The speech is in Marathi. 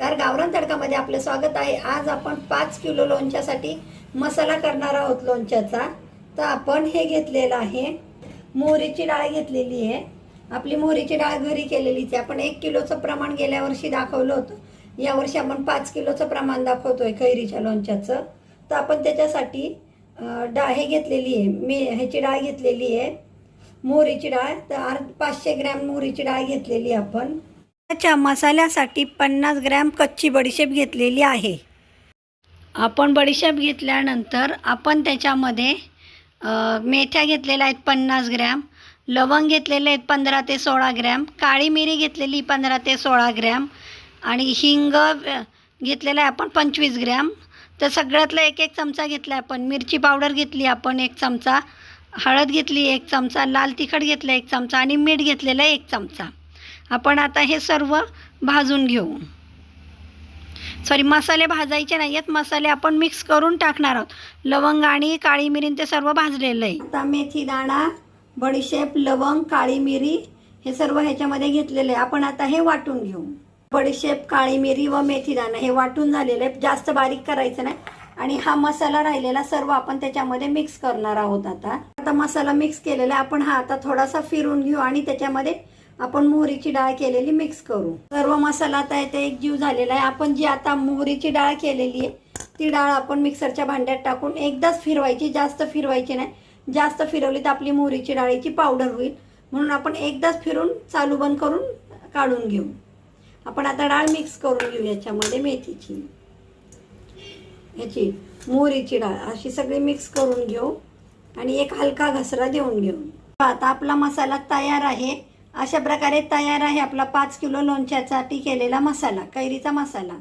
कार गावरान तडकामध्ये आपलं स्वागत आहे. आज आपण पाच किलो लोणच्यासाठी मसाला करणार आहोत लोणच्याचा. तर आपण हे घेतलेलं आहे. मोहरीची डाळ घेतलेली आहे. आपली मोहरीची डाळ घरी केलेलीच आहे. आपण एक किलोचं प्रमाण गेल्या वर्षी दाखवलं होतं. यावर्षी आपण पाच किलोचं प्रमाण दाखवतोय खैरीच्या लोणच्याचं. तर आपण त्याच्यासाठी डाळ हे घेतलेली आहे. मी ह्याची डाळ घेतलेली आहे. मोहरीची डाळ. तर अर्ध पाचशे ग्रॅम मोहरीची डाळ घेतलेली आहे आपण. त्याच्या मसाल्यासाठी पन्नास ग्रॅम कच्ची बडीशेप घेतलेली आहे. आपण बडीशेप घेतल्यानंतर आपण त्याच्यामध्ये मेथ्या घेतलेल्या आहेत पन्नास ग्रॅम लवंग घेतलेले आहेत पंधरा ते सोळा ग्रॅम काळी मिरी घेतलेली पंधरा ते सोळा ग्रॅम आणि हिंग घेतलेलं आहे आपण पंचवीस ग्रॅम. तर सगळ्यातला एक एक चमचा घेतला आहे आपण. मिरची पावडर घेतली आपण एक चमचा हळद घेतली एक चमचा लाल तिखट घेतलं एक चमचा आणि मीठ घेतलेलं आहे एक चमचा. आपण आता हे सर्व भाजून घेऊ. सॉरी मसाले भाजायचे नाही आहेत मसाले आपण मिक्स करून टाकणार आहोत. लवंग आणि काळी मिरी ते सर्व भाजलेलं आहे. आता मेथी दाणा बडीशेप लवंग काळी मिरी हे सर्व ह्याच्यामध्ये घेतलेलं आहे. आपण आता हे वाटून घेऊ. बडीशेप काळी मिरी व मेथी दाणा हे वाटून झालेलं आहे जास्त बारीक करायचं नाही. आणि हा मसाला राहिलेला सर्व आपण त्याच्यामध्ये मिक्स करणार आहोत आता. आता मसाला मिक्स केलेला आहे. आपण हा आता थोडासा फिरून घेऊ आणि त्याच्यामध्ये आपण मोहरीची डाळ केलेली मिक्स करू. सर्व मसाला आता इथे एक जीव झालेला आहे. आपण जी आता मोहरीची डाळ केलेली आहे ती डाळ आपण मिक्सरच्या भांड्यात टाकून एकदाच फिरवायची. जास्त फिरवायची नाही. जास्त फिरवली तर आपली मोहरीची डाळीची पावडर होईल. म्हणून आपण एकदाच फिरून चालू बंद करून काढून घेऊ. आपण आता डाळ मिक्स करून घेऊ याच्यामध्ये मेथीची. ह्याची मोहरीची डाळ अशी सगळी मिक्स करून घेऊ आणि एक हलका घसरा देऊन घेऊ. आता आपला मसाला तयार आहे. अशा प्रकारे तयार आहे आपला पाच किलो लोणच्यासाठी केलेला मसाला कैरीचा मसाला.